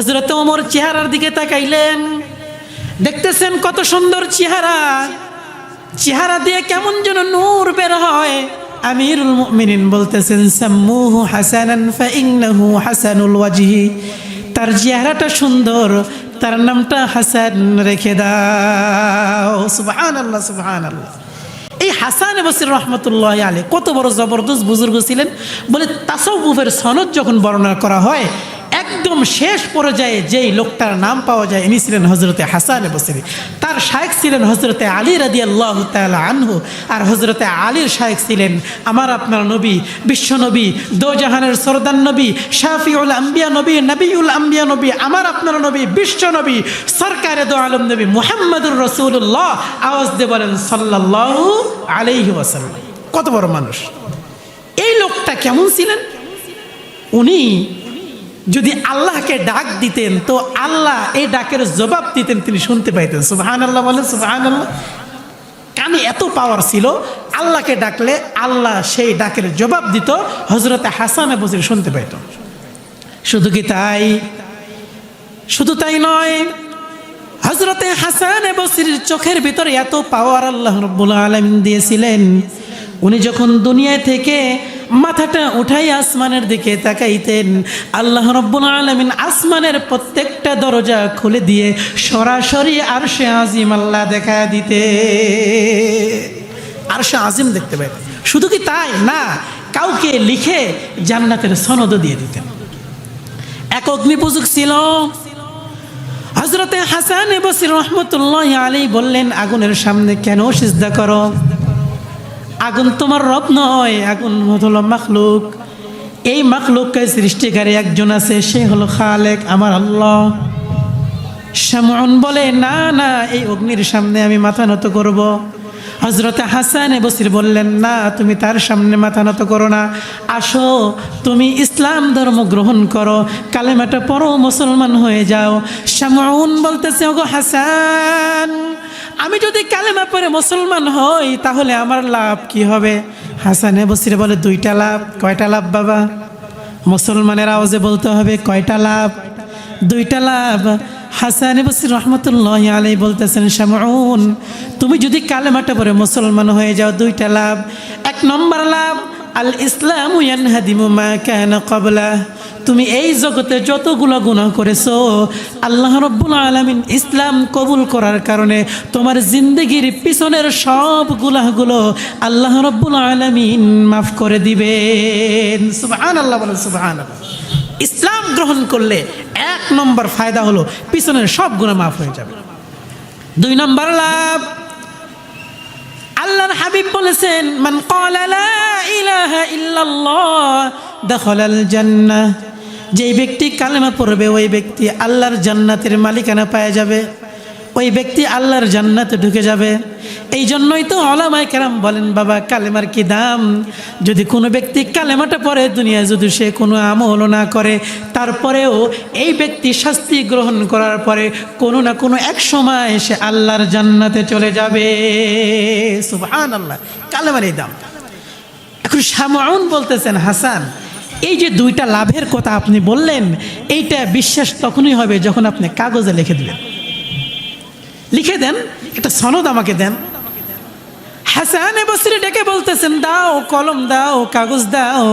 হজরত ওমর চেহারার দিকে তাকাইলেন। দেখতেছেন কত সুন্দর চেহারা। চেহারা দিয়ে কেমন যেন নূর বের হয়। আমিরুল মুমিনিন বলতেছেন, সাম্মুহু হাসানান ফাইন্নাহু হাসানুল ওয়াজহি। তার চেহারাটা সুন্দর, তার নামটা হাসান রেখে দাও। সুবহানাল্লাহ সুবহানাল্লাহ। এই হাসান বসির রহমতুল্লাহ আলী কত বড় জবরদস্ত বুজুর্গ ছিলেন। বলে তাসৌফের সনদ যখন বর্ণনা করা হয় একদম শেষ পর্যায়ে যেই লোকটার নাম পাওয়া যায়, ইনি ছিলেন হজরতে হাসান বসরি। তার শায়েক ছিলেন হজরতে আলী রাদি আল্লাহ আনহু আর হজরতে আলীর শায়েক ছিলেন আমার আপনার নবী বিশ্বনবী দোজাহানের সরদান নবী, শাফিউল আম্বিয়া নবী নবীউল আম্বিয়া নবী, আমার আপনার নবী বিশ্বনবী সরকারে দো আলম নবী মুহাম্মদুর রসুল্লাহ আওয়াজ দিয়ে বলেন সাল্লাহ আলাইহি ওয়াসাল্লাম। কত বড় মানুষ। এই লোকটা কেমন ছিলেন? উনি যদি আল্লাহকে ডাক দিতেন, তো আল্লাহ এই ডাকের জবাব দিতেন, তিনি শুনতে পাইতেন। সুবাহান আল্লাহ বলেন সুবাহান আল্লাহ কানে এত পাওয়ার ছিল, আল্লাহকে ডাকলে আল্লাহ সেই ডাকের জবাব দিত হজরতে হাসানে বসে শুনতে পাইত। শুধু কি তাই? শুধু তাই নয় হজরতে হাসান বসির চোখের ভিতরে এত পাওয়ার আল্লাহ রব্বুল আলমিন দিয়েছিলেন। উনি যখন দুনিয়া থেকে মাথাটা উঠাই আসমানের দিকে তাকাইতেন। আল্লাহ রব্বুল আলমিন আসমানের প্রত্যেকটা দরজা খুলে দিয়ে সরাসরি আর সে আজিম আল্লাহ দেখা দিতে। আর সে আজিম দেখতে পাইতেন শুধু কি তাই? না, কাউকে লিখে জান্নাতের সনদও দিয়ে দিতেন। এক অগ্নিপূজক ছিল। হজরতে হাসান বসির রহমতুল্লাহ আলী বললেন, আগুনের সামনে কেন সিজদা করো? আগুন তোমার রব নয়, আগুন হলো মাখলুক। এই মাখলুককে সৃষ্টিকারী একজন আছে, সে হলো খালেক, আমার আল্লাহ। শ্যামন বলে, না না, এই অগ্নির সামনে আমি মাথা নত করব। হজরতে হাসান বসির বললেন, না, তুমি তার সামনে মাথা নত করো না। আসো, তুমি ইসলাম ধর্ম গ্রহণ করো, কালেমাটা পড়ো, মুসলমান হয়ে যাও। শ্যামন বলতেছে, ওগো হাসান! আমি যদি কালেমা পরে মুসলমান হই, তাহলে আমার লাভ কি হবে? হাসানে বসিরে বলে, দুইটা লাভ, কয়টা লাভ বাবা? মুসলমানের আওয়াজে বলতে হবে, কয়টা লাভ? দুইটা লাভ। হাসান বসির রহমতুল্লাহ আলাই বলতেছেন শ্যামউন তুমি যদি কালেমাটা পরে মুসলমান হয়ে যাও, দুইটা লাভ। এক নম্বর লাভ আল ইসলাম ইয়ানহাদিমু মা কানা ক্বাবলা। তুমি এই জগতে যতগুলো গুনাহ করেছ, আল্লাহ রব্বুল আলমিন ইসলাম কবুল করার কারণে তোমার জিন্দগির পিছনের সব গুলাহগুলো আল্লাহ রব্বুল আলমিন মাফ করে দিবেন। সুবহান আল্লাহ বলেন সুবহান ইসলাম গ্রহণ করলে এক নম্বর ফায়দা হলো পিছনের সব গুণা মাফ হয়ে যাবে। দুই নম্বর লাভ। আল্লাহর হাবিব বলেছেন, মান ক্বালা লা ইল্লাল্লাহ, দাখালাল জান্নাহ। যেই ব্যক্তি কালেমা পড়বে, ওই ব্যক্তি আল্লাহর জান্নাতের মালিকানা পাওয়া যাবে। ওই ব্যক্তি আল্লাহর জান্নাতে ঢুকে যাবে। এই জন্যই তো অলামায় কেরাম বলেন, বাবা, কালেমার কি দাম? যদি কোনো ব্যক্তি কালেমাটা পড়ে দুনিয়া যদি সে কোনো আমল না করে, তারপরেও এই ব্যক্তি শাস্তি গ্রহণ করার পরে কোনো না কোনো এক সময় সে আল্লাহর জান্নাতে চলে যাবে। সুবহান আল্লাহ কালেমার এই দাম। এখন শামাউন বলতেছেন, হাসান, এই যে দুইটা লাভের কথা আপনি বললেন, এইটা বিশ্বাস তখনই হবে যখন আপনি কাগজে লিখে দিবেন। লিখে দেন, একটা সনদ আমাকে দেন। হাসান এ বসরি ডেকে বলতেছেন, দাও কলম দাও, কাগজ দাও।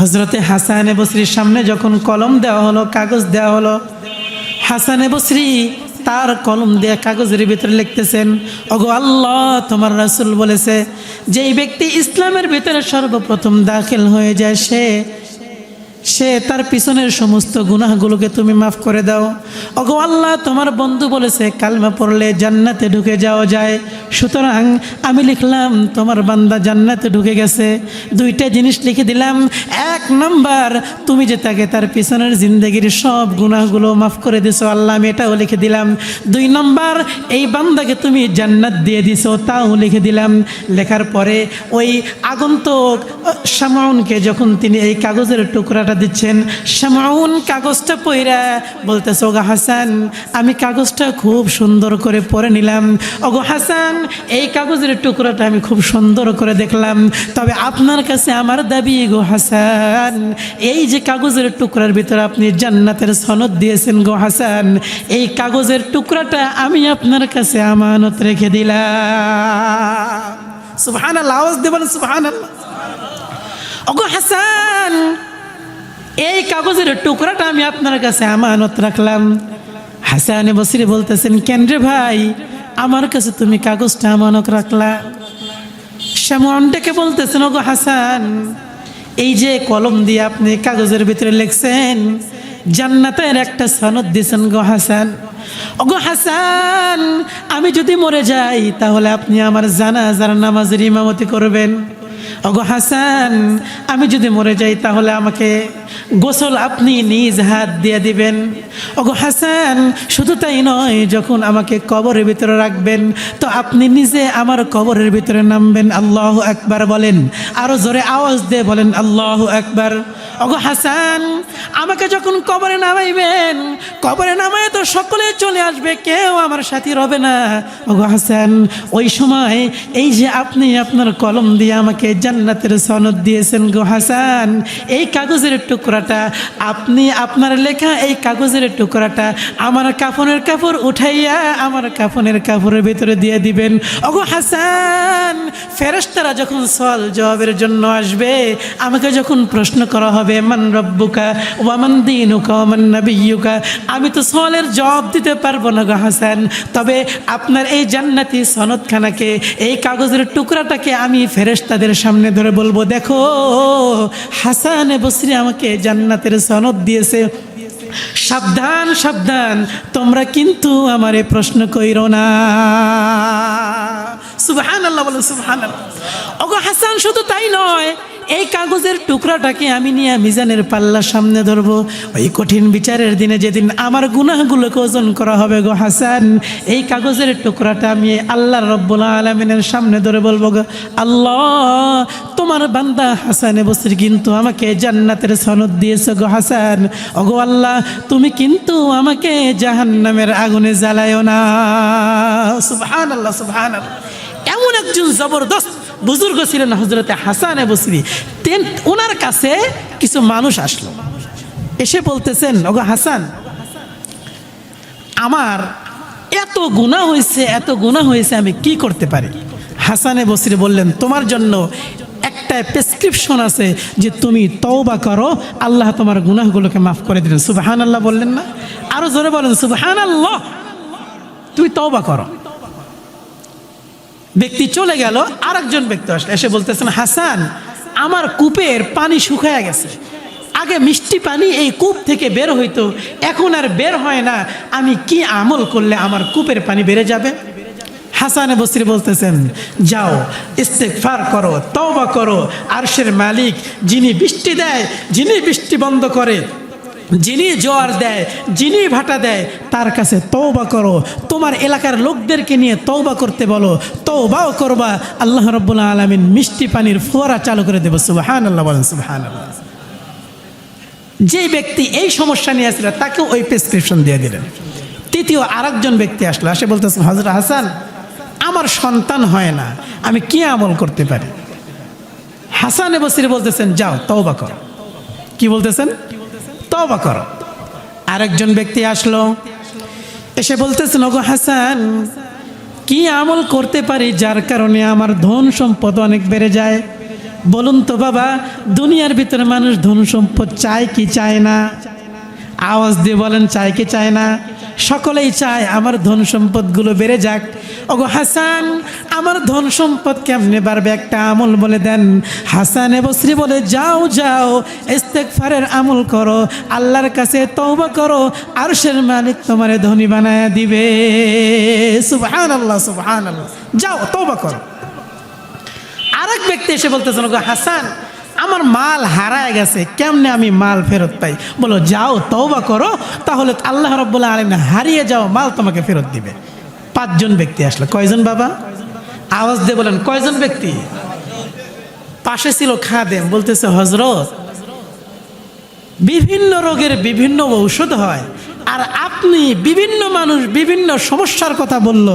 হজরতে হাসান এ বসরির সামনে যখন কলম দেওয়া হলো, কাগজ দেওয়া হলো, হাসান এ বসরি তার কলম দিয়ে কাগজের ভিতরে লিখতেছেন, ওগো আল্লাহ, তোমার রাসুল বলেছে, যেই ব্যক্তি ইসলামের ভিতরে সর্বপ্রথম দাখিল হয়ে যায় সে সে তার পিছনের সমস্ত গুনাহগুলোকে তুমি মাফ করে দাও। ওগো আল্লাহ, তোমার বন্ধু বলেছে, কালমা পড়লে জান্নাতে ঢুকে যাওয়া যায়। সুতরাং আমি লিখলাম, তোমার বান্দা জান্নাতে ঢুকে গেছে। দুইটা জিনিস লিখে দিলাম। এক নম্বর, তুমি যে তাকে তার পিছনের জিন্দগির সব গুনাহগুলো মাফ করে দিছো, আল্লাহ, আমি এটাও লিখে দিলাম। দুই নম্বর, এই বান্দাকে তুমি জান্নাত দিয়ে দিছো, তাও লিখে দিলাম। লেখার পরে ওই আগন্তুক সামাউনকে যখন তিনি এই কাগজের টুকরাটা দিচ্ছেন শ্যামাউন কাগজটা পইরা। বলতেছে, ওগো হাসান, আমি কাগজটা খুব সুন্দর করে পরে নিলাম। ওগো হাসান, এই কাগজের টুকরোটা আমি খুব সুন্দর করে দেখলাম। তবে আপনার কাছে আমার দাবি, গো হাসান, এই যে কাগজের টুকরার ভিতরে আপনি জান্নাতের সনদ দিয়েছেন, গো হাসান, এই কাগজের টুকরাটা আমি আপনার কাছে আমানত রেখে দিলাম। সুবহান আল্লাহ দেবেন সুবহান আল্লাহ ওগো হাসান এই কাগজের টুকরাটা আমি আপনার কাছে আমানত রাখলাম। হাসানে বসিরে বলতেছেন, কেন রে ভাই, আমার কাছে তুমি কাগজটা আমানত রাখলা? শ্যামনটাকে বলতেছেন, ওগো হাসান, এই যে কলম দিয়ে আপনি কাগজের ভিতরে লিখছেন, জান্নাতের একটা সনদ দিয়েছেন গো হাসান। ওগো হাসান, আমি যদি মরে যাই, তাহলে আপনি আমার জানাজার নামাজের ইমামতি করবেন। ওগো হাসান, আমি যদি মরে যাই, তাহলে আমাকে গোসল আপনি নিজ হাত দিয়ে দিবেন। ওগো হাসান, শুধু তাই নয়, যখন আমাকে কবরের ভিতরে রাখবেন, তো আপনি নিজে আমার কবরের ভিতরে নামবেন। আল্লাহ একবার বলেন, আরও জোরে আওয়াজ দিয়ে বলেন, আল্লাহ একবার ওগো হাসান, আমাকে যখন কবরে নামাইবেন, কবরে নামায় তো সকলে চলে আসবে, কেউ আমার সাথী রবে না। ওগো হাসান, ওই সময় এই যে আপনি আপনার কলম দিয়ে আমাকে জান্নাতের সনদ দিয়েছেন গো হাসান, এই কাগজের টুকরাটা, আপনি আপনার লেখা এই কাগজের টুকরাটা আমার কাফনের কাপড় উঠাইয়া আমার কাফনের কাপড়ের ভিতরে দিয়ে দিবেন। ওগো হাসান, ফেরেশতারা যখন সল জবাবের জন্য আসবে, আমাকে যখন প্রশ্ন করা হবে, মান রব্বুকা ওয়ামান দিনুকা ওয়ামান নাবিয়ুকা আমি তো সলের জবাব দিতে পারব না গো হাসান। তবে আপনার এই জান্নাতি সনদখানাকে, এই কাগজের টুকরাটাকে আমি ফেরেশতাদের সামনে ধরে বলব, দেখো, হাসান বসরি আমাকে জান্নাতের সনদ দিয়েছে। সাবধান সাবধান, তোমরা কিন্তু আমারে প্রশ্ন কইরো না। সুবহান আল্লাহ বলো সুবহান ওগো হাসান, শুধু তাই নয় এই কাগজের টুকরাটাকে আমি নিয়ে মিজানের পাল্লার সামনে ধরবো। ওই কঠিন বিচারের দিনে যেদিন আমার গুনাহগুলোকে ওজন করা হবে গো হাসান, এই কাগজের টুকরাটা আমি আল্লাহ রব্বুল আলমিনের সামনে ধরে বলব গো, আল্লাহ, তোমার বান্দা হাসানে বসির কিন্তু আমাকে জান্নাতের সনদ দিয়েছে গো হাসান। ওগো আল্লাহ, তুমি কিন্তু আমাকে জাহান্নামের আগুনে জ্বালায়ও না। সুবহান আল্লাহ সুবহান এমন একজন জবরদস্ত বুজুর্গ ছিলেন হজরতে হাসান বসরি তেন ওনার কাছে কিছু মানুষ আসলো। এসে বলতেছেন, ওগো হাসান, আমার এত গুণা হয়েছে এত গুণা হয়েছে আমি কি করতে পারি? হাসানে বসরি বললেন, তোমার জন্য একটা প্রেসক্রিপশন আছে যে তুমি তওবা করো, আল্লাহ তোমার গুনাহগুলোকে মাফ করে দিলেন সুবাহান আল্লাহ বললেন না? আরও জোরে বলেন সুবাহান আল্লাহ তুমি তওবা করো। ব্যক্তি চলে গেল, আরেকজন ব্যক্তি আসলে, এসে বলতেছেন, হাসান, আমার কূপের পানি শুকায় গেছে। আগে মিষ্টি পানি এই কূপ থেকে বের হইতো, এখন আর বের হয় না। আমি কি আমল করলে আমার কূপের পানি বেড়ে যাবে? হাসানে বসরি বলতেছেন, যাও ইস্তেকফার করো, তওবা করো। আরশের মালিক যিনি বৃষ্টি দেয়, যিনি বৃষ্টি বন্ধ করে যিনি জোয়ার দেয়, যিনি ভাটা দেয়, তার কাছে তৌবা করো। তোমার এলাকার লোকদেরকে নিয়ে তৌবা করতে বলো। তৌবাও করবা। আল্লাহ রব্বুল্লাহ আলমিন মিষ্টি পানির ফোয়ারা চালু করে দেবো। সুবাহান আল্লাহ বলেন সুবাহান যে ব্যক্তি এই সমস্যা নিয়ে আসছিল তাকে ওই প্রেসক্রিপশন দিয়ে দিলেন। তৃতীয় আরেকজন ব্যক্তি আসলো আসে বলতেছেন হজরত হাসান, আমার সন্তান হয় না, আমি কি আমল করতে পারি? হাসান বসির বলতেছেন, যাও, তওবা করো। কি বলতেছেন? তওবা করো। আরেকজন ব্যক্তি আসলো, এসে বলতেছে ওগো হাসান, কি আমল করতে পারি যার কারণে আমার ধন সম্পদ অনেক বেড়ে যায়? বলুন তো বাবা, দুনিয়ার ভিতরে মানুষ ধন সম্পদ চায় কি চায় না? আওয়াজ দিয়ে বলেন, চায় কি চায় না? সকলেই চায় আমার ধন সম্পদগুলো বেড়ে যাক। ওগো হাসান, আমার ধন সম্পদ কেমনে বাড়বে? একটা আমল বলে দেন। হাসান এবশ্রী বলে, যাও যাও ইস্তেকফারের আমল করো, আল্লাহর কাছে তওবা করো, আরশের মালিক তোমারে ধনী বানায় দিবে। সুবহান আল্লাহ সুবহান আল্লাহ যাও, তওবা করো। আরেক ব্যক্তি এসে বলতেছেন, ওগো হাসান, আমার মাল হারায় গেছে, কেমনে আমি মাল ফেরত পাই? বলো, যাও, তওবা করো, তাহলে আল্লাহ রব্বুল্লাহ আলম হারিয়ে যাও মাল তোমাকে ফেরত দিবে। পাঁচজন ব্যক্তি আসলো। কয়জন বাবা? আওয়াজ দিয়ে বলেন, কয়জন ব্যক্তি? পাশে ছিল খাদেম, বলতেছে হজরত বিভিন্ন রোগের বিভিন্ন ঔষধ হয় আর আপনি বিভিন্ন মানুষ বিভিন্ন সমস্যার কথা বলল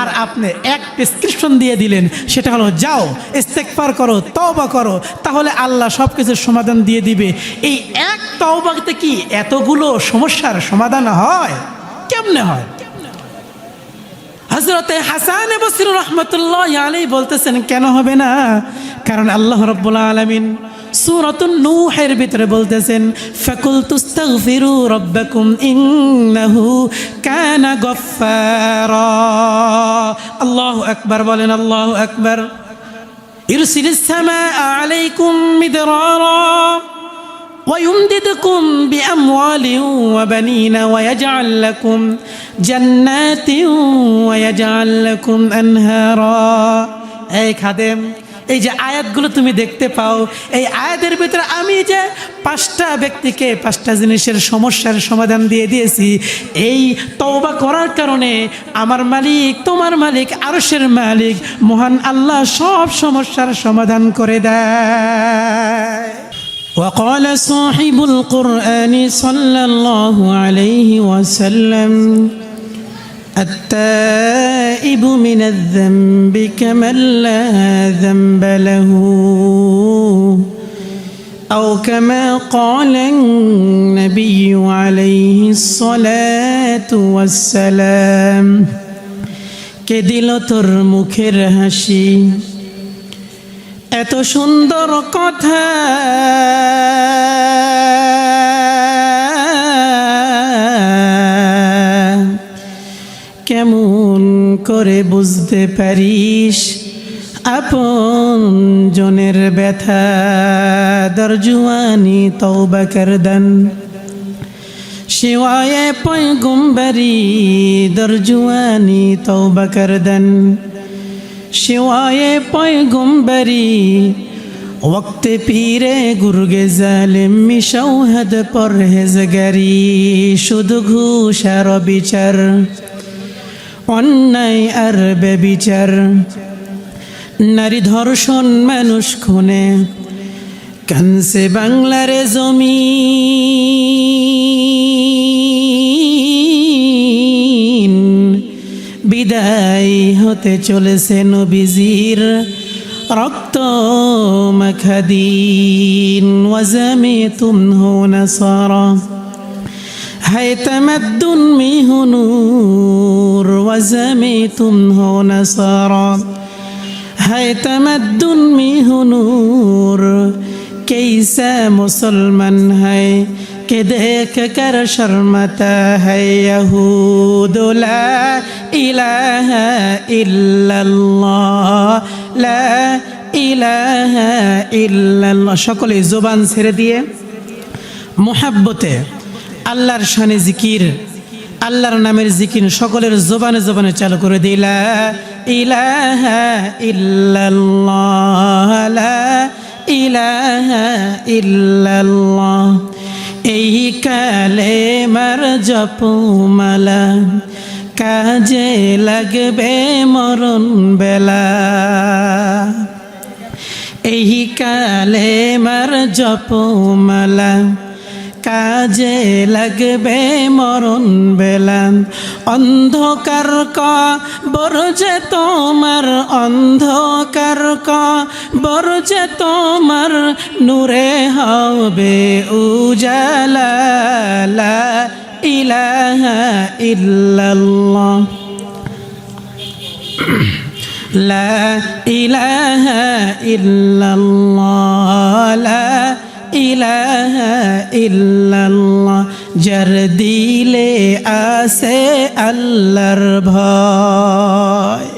আর আপনি এক প্রেসক্রিপশন দিয়ে দিলেন। সেটা হলো, যাও ইস্তেকফার করো, তওবা করো, তাহলে আল্লাহ সব কিছুর সমাধান দিয়ে দিবে। এই এক তওবাতে কি এতগুলো সমস্যার সমাধান হয়? কেমনে হয়? হজরতে হাসান বসির রহমতুল্লাহ আলী বলতেছেন, কেন হবে না? কারণ আল্লাহ রব্বুল আলমিন সুরতুন নূহের ভিতরে বলতেছেন ফাকুল তুস্তাগফিরু রব্বাকুম ইন্নাহু কানা গফফারা। আল্লাহু আকবার, বলেন আল্লাহু আকবার। ইরসিলিস সামাআ আলাইকুম মিদরারা। ويمددكم بأموال وبنين ويجعل لكم جنات ويجعل لكم أنهارا এই খাদেম এই যে আয়াতগুলো তুমি দেখতে পাও এই আয়াতের ভিতরে আমি যে পাঁচটা ব্যক্তিকে পাঁচটা জিনিসের সমস্যার সমাধান দিয়ে দিয়েছি এই তওবা করার কারণে আমার মালিক তোমার মালিক আরশের মালিক মহান আল্লাহ সব সমস্যার সমাধান করে দেয় وقال صاحب القرآن صلى الله عليه وسلم التائب من الذنب كمن لا ذنب له أو كما قال النبي عليه الصلاة والسلام কে দিল তোর মুখের হাসি এত সুন্দর কথা। কেমন করে বুঝতে পারিস আপন জনের ব্যথা? দরজুয়ানি তৌবা করদান শিওয়ায়ে পয়গম্বরি, দরজুয়ানি তৌবা করদান शिवाय पैगम्बरी वक्त पीरे गुर्गे जालिम शौहद পরহেজগারি শুধু ঘুষ আর বিচার অন্যায় আর বেবিচার নারী ধর্ষণ মানুষ খুনে কানসে বাংলারে জমিন বিদায় হতে চলেছে নবীজির রক্ত মখদিন। ওয়াজামে তুম হো নসর হায়তামাদ্দুন মিহু নূর। ওয়াজামে তুম হো নসর হায়তামাদ্দুন মিহু নূর। কেইসা মুসলমান হায় কে দেখ কর شرمتا ہے یہود لا الہ সকলে জোবান ছেড়ে দিয়ে মোহাব্বতে, আল্লাহর শানে জিকির, আল্লাহর নামের জিকির সকলের জোবানে জোবানে চালু করে দিলা ইলাহা ইল্লাল্লাহ, লা ইলাহা এই কালে মার জপুমালা কাজে লাগবে মরণ বেলা। এই কালে মার জপমালা কাজে লাগবে মরণ বেলান অন্ধকার ক বরজে তোমার অন্ধকার ক বরজে তোমার নূরে হবে উজালা লা ইলাহা ইল্লাল্লাহ لا إله إلا الله لا ইলাহা ইল্লাল্লাহ যার দিলে আসে আল্লাহর ভয়।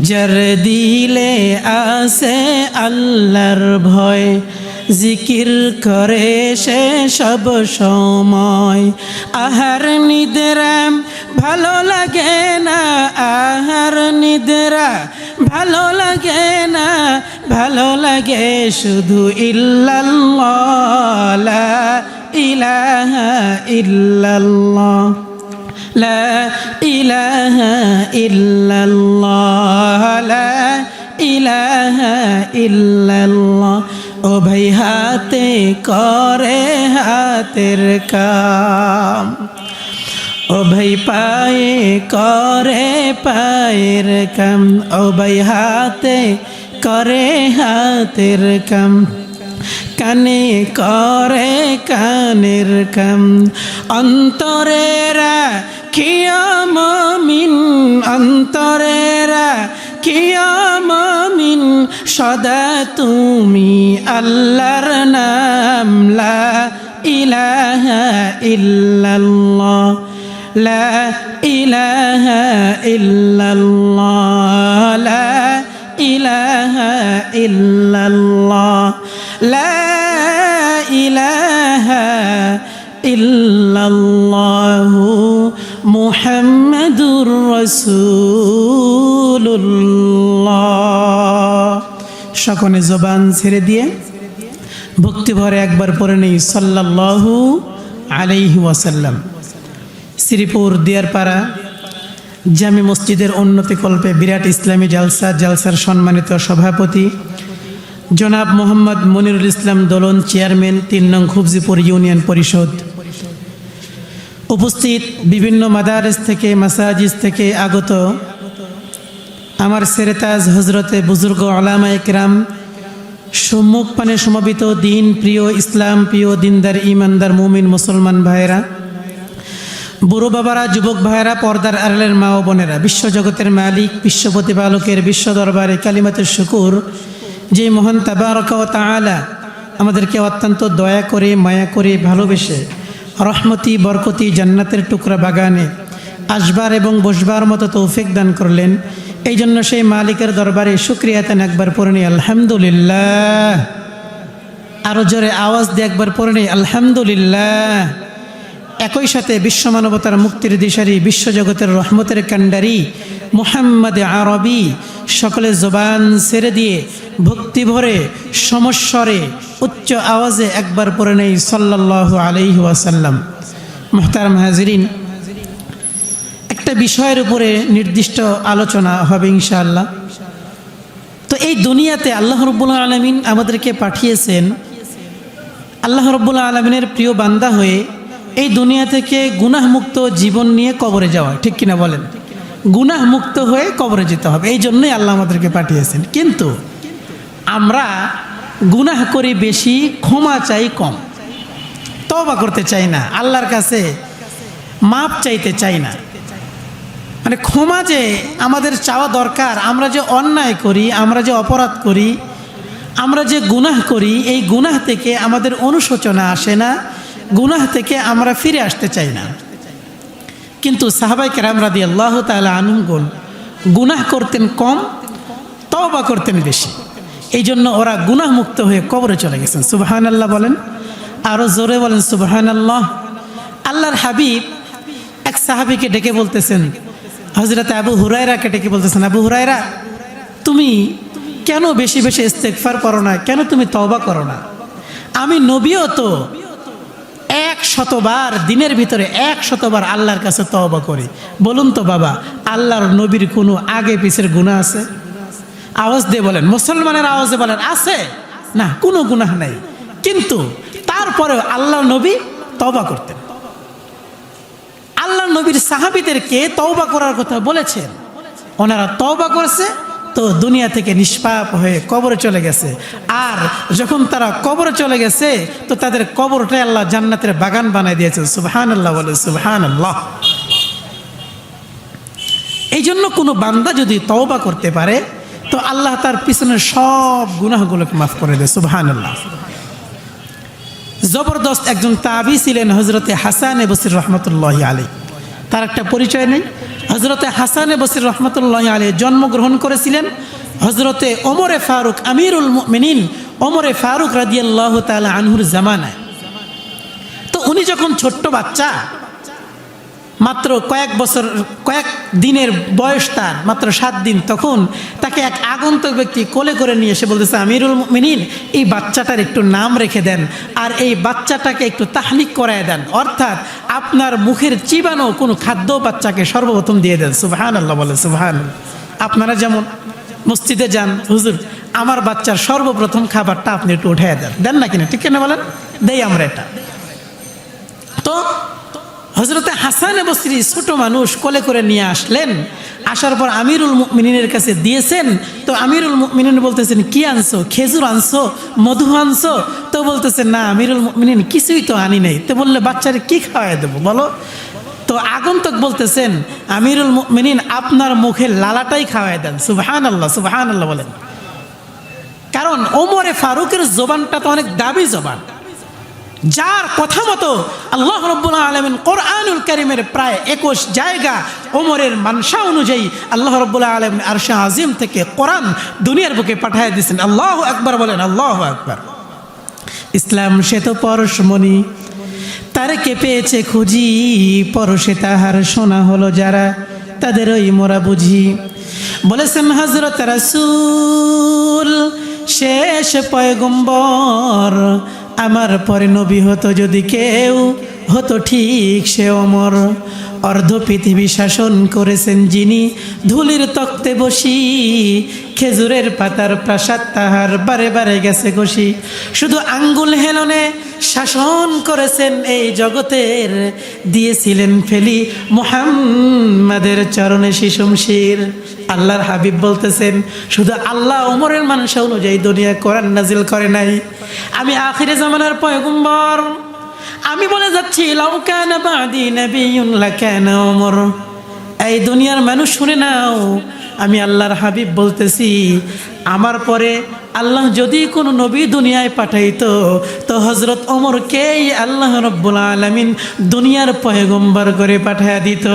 যার দিলে আসে আল্লাহর ভয় জিকির করে সে সব সময়। আহার নিদেরা ভালো লাগে না, আহার নিদেরা ভালো লাগে না, ভালো লাগে শুধু ইল্লাল্লাহ ইলাহা ইল্লাল্লাহ, লা ইলাহা ইল্লাল্লাহ, লা ইলাহা ইল্লাল্লাহ। ও ভাই হাতে করে হাতের কাম। ও ভাই পায়ে করে পায়ের কাম। ও ভাই হাতে করে হাতের কাম। কানে করে কানের কাম। অন্তরেরা কিয়ামিন অন্তরেরা কিয়ামিন সদা তুমি আল্লাহর নাম, লা ইলাহা ইল্লাল্লাহ, লা ইলাহা ইল্লাল্লাহ, লা ইলাহা ইল্লাল্লাহ, লা ইলাহা ইল্লাল্লাহ। মুহাম্মাদুর রাসূলুল্লাহ। সকনে জবান ছেড়ে দিয়ে ভক্তি ভরে একবার পরে নেই, সাল্লাল্লাহু আলাইহি ওয়াসাল্লাম। শ্রীপুর দিয়ারপাড়া জামি মসজিদের উন্নতি কল্পে বিরাট ইসলামী জালসা, জালসার সম্মানিত সভাপতি জনাব মোহাম্মদ মনিরুল ইসলাম দোলন, চেয়ারম্যান, তিন নং খুবজিপুর ইউনিয়ন পরিষদ। উপস্থিত বিভিন্ন মাদারেস থেকে মাসাজিজ থেকে আগত আমার সেরেতাজ হজরতে বুজুর্গ আলামা একরাম সম্মুখ পানে সমাবিত দিন প্রিয় ইসলাম, প্রিয় দিনদার ইমানদার মুমিন, মুসলমান ভাইয়েরা, বুড়ো বাবারা, যুবক ভাইয়েরা, পর্দার আড়ালের মা ও বোনেরা বিশ্বজগতের মালিক, বিশ্ব প্রতিপালকের, বিশ্ব দরবারে কালিমাতের শুকুর, যে মহান তাবারক ও তাআলা আমাদেরকে অত্যন্ত দয়া করে, মায়া করে, ভালোবেসে রহমতি, বরকতি, জান্নাতের টুকরা বাগানে আসবার এবং বসবার মতো তৌফিক দান করলেন। এই জন্য সেই মালিকের দরবারে সুক্রিয়াতেন একবার পড়ে আলহামদুলিল্লাহ। আরও জোরে আওয়াজ দিয়ে একবার পড়ে আলহামদুলিল্লাহ। একই সাথে বিশ্ব মানবতার মুক্তির দিশারি বিশ্বজগতের রহমতের কান্ডারি মুহাম্মদ আরবি সকলে জবান ছেড়ে দিয়ে ভক্তি ভরে সমস্বরে উচ্চ আওয়াজে একবার পরে নেই সাল্লাহ আলাইহি ওয়াসাল্লাম। মোহতারাম হাজরিন, একটা বিষয়ের উপরে নির্দিষ্ট আলোচনা হবে ইনশাআল্লাহ। তো এই দুনিয়াতে আল্লাহ রব্বুল আলমিন আমাদেরকে পাঠিয়েছেন। আল্লাহ রব্বুল আলমিনের প্রিয় বান্দা হয়ে এই দুনিয়া থেকে গুনাহমুক্ত জীবন নিয়ে কবরে যাওয়া, ঠিক কিনা বলেন? গুনাহমুক্ত হয়ে কবরে যেতে হবে, এই জন্যই আল্লাহ আমাদেরকে পাঠিয়েছেন। কিন্তু আমরা গুনাহ করি বেশি, ক্ষমা চাই কম। তবা করতে চাই না, আল্লাহর কাছে মাপ চাইতে চাই না। মানে ক্ষমা যে আমাদের চাওয়া দরকার, আমরা যে অন্যায় করি, আমরা যে অপরাধ করি, আমরা যে গুনাহ করি, এই গুনাহ থেকে আমাদের অনুশোচনা আসে না গুনাহ থেকে আমরা ফিরে আসতে চাই না। কিন্তু সাহাবাই কেরাম রাদি আল্লাহ তালা আনুগুন গুনাহ করতেন কম, তওবা করতেন বেশি। এই জন্য ওরা গুনাহ মুক্ত হয়ে কবরে চলে গেছেন। সুবাহান আল্লাহ বলেন আরও জোরে বলেন সুবাহান আল্লাহ আল্লাহর হাবিব এক সাহাবিকে ডেকে বলতেছেন হজরত আবু হুরায়রাকে ডেকে বলতেছেন, আবু হুরায়রা, তুমি কেন বেশি বেশি ইস্তেকফার করো না? কেন তুমি তওবা করো না? আমি নবীও তো শতবার, দিনের ভিতরে এক শতবার আল্লাহর কাছে তওবা করি। বলুন তো বাবা, আল্লাহর নবীর কোনো আগে পিছের গুণা আছে? আওয়াজ দিয়ে বলেন, মুসলমানের আওয়াজে বলেন, আছে? না, কোনো গুনাহ নাই। কিন্তু তারপরে আল্লাহ নবী তওবা করতেন। আল্লাহ নবীর সাহাবিদেরকে তওবা করার কথা বলেছেন। ওনারা তওবা করছে তো দুনিয়া থেকে নিষ্পাপ হয়ে কবরে চলে গেছে। আর যখন তারা কবরে চলে গেছে, তো তাদের কবরটাই আল্লাহ জান্নাতের বাগান বানাই দিয়েছেন। সুবহান আল্লাহ বলে সুবহান আল্লাহ এই জন্য কোনো বান্দা যদি তওবা করতে পারে, তো আল্লাহ তার পিছনের সব গুনাহগুলোকে মাফ করে দেয়। সুবহান আল্লাহ জবরদস্ত একজন তাবি ছিলেন হজরতে হাসান বসির রহমতুল্লাহ আলী তার একটা পরিচয় নেই। হজরতে হাসান বসির রহমতুল্লাহ আলী জন্মগ্রহণ করেছিলেন। হজরতে ওমরে ফারুক, আমিরুল মিনিন ওমরে ফারুক রাদিয়াল্লাহ তালা আনহুর জামানায়। তো উনি যখন ছোট্ট বাচ্চা, মাত্র কয়েক বছর, কয়েক দিনের বয়স তার, মাত্র সাত দিন, তখন তাকে এক আগন্তক ব্যক্তি কোলে করে নিয়ে এসে বলতেছে, আমিরুল মিনিন এই বাচ্চাটার একটু নাম রেখে দেন, আর এই বাচ্চাটাকে একটু তাহলিক করায় দেন। অর্থাৎ আপনার মুখের চিবানো কোনো খাদ্য বাচ্চাকে সর্বপ্রথম দিয়ে দেন। সুবাহান আল্লাহ বলে সুবাহান আপনারা যেমন মসজিদে যান, হুজুর, আমার বাচ্চার সর্বপ্রথম খাবারটা আপনি একটু উঠে দেন। দেন না কিনা, ঠিক কিনা বলেন? দেই আমরা এটা। হজরতে হাসান বসরি ছোট মানুষ কোলে করে নিয়ে আসলেন। আসার পর আমিরুল মিনিনের কাছে দিয়েছেন। তো আমিরুল মিনিন বলতেছেন, কি আনছো? খেজুর আনছো? মধু আনছো? তো বলতেছেন, না, আমিরুল মিনিন কিছুই তো আনি নাই। তো বললে, বাচ্চারে কি খাওয়াই দেবো বলো? তো আগন্তক বলতেছেন, আমিরুল মিনিন আপনার মুখে লালাটাই খাওয়াই দেন। সুবাহান আল্লাহ সুবাহান আল্লাহ বলেন। কারণ ওমরে ফারুকের জবানটা তো অনেক দাবি জবান। যার কথা মতো আল্লাহ রব্বুল্লাহ আলমিন কোরআনুল করিমের প্রায় একুশ জায়গা ওমরের মানসা অনুযায়ী আল্লাহ রব্বুল্লাহ আলমিন আরশা আজিম থেকে কোরআন দুনিয়ার বুকে পাঠিয়ে দিয়েছেন। আল্লাহ একবার বলেন, আল্লাহ একবার ইসলাম সে তো পরশমণি, তার কে পেয়েছে খুঁজি? পরশে তাহার শোনা হলো যারা, তাদের ওই মোরা বুঝি। বলেছেন হজরত রাসূল, শেষ পয়গম্বর আমার পরে নবী হতো যদি কেউ হতো ঠিক সে অমর। অর্ধ পৃথিবী শাসন করেছেন যিনি, ধুলির তক্তে বসি। খেজুরের পাতার প্রাসাদ তাহার বারে বারে গেছে ঘষি। শুধু আঙ্গুল হেলনে শাসন করেছেন এই জগতের, দিয়েছিলেন ফেলি মুহাম্মাদের চরণে শিশুমশির আল্লাহর হাবিব বলতেছেন, শুধু আল্লাহ ওমরের মানুষ অনুযায়ী দুনিয়া কোরআন নাজিল করে নাই। আমি আখিরে জামানার পয়গম্বর। আমি বলে যাচ্ছি ওমর এই দুনিয়ার মানুষ শুনে নাও, আমি আল্লাহর হাবিব বলতেছি, আমার পরে আল্লাহ যদি কোনো নবী দুনিয়ায় পাঠাইতো, তো হজরত ওমরকেই আল্লাহ রব্বুল আলমিন দুনিয়ার পয়গম্বর করে পাঠাইয়া দিত।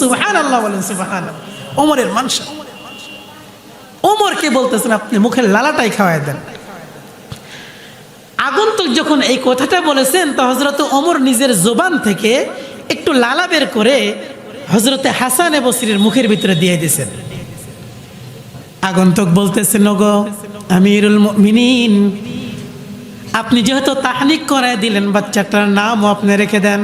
সুবহান আল্লাহ বলেন সুবহান ওমরের মানুষ ওমরকে বলতেছেন, আপনি মুখের লালাটাই খাওয়াই দেন। আগন্তুক যখন এই কথাটা বলেছেন, তো হজরত অমর নিজের জোবান থেকে একটু লালা বের করে হজরতে হাসান বসির মুখের ভিতরে দিয়ে দিয়েছেন। আগন্তুক বলতেছেন গো আমিরুল মিনিন আপনি যেহেতু তাহানিক করায় দিলেন বাচ্চাটার নামও আপনি রেখে দেন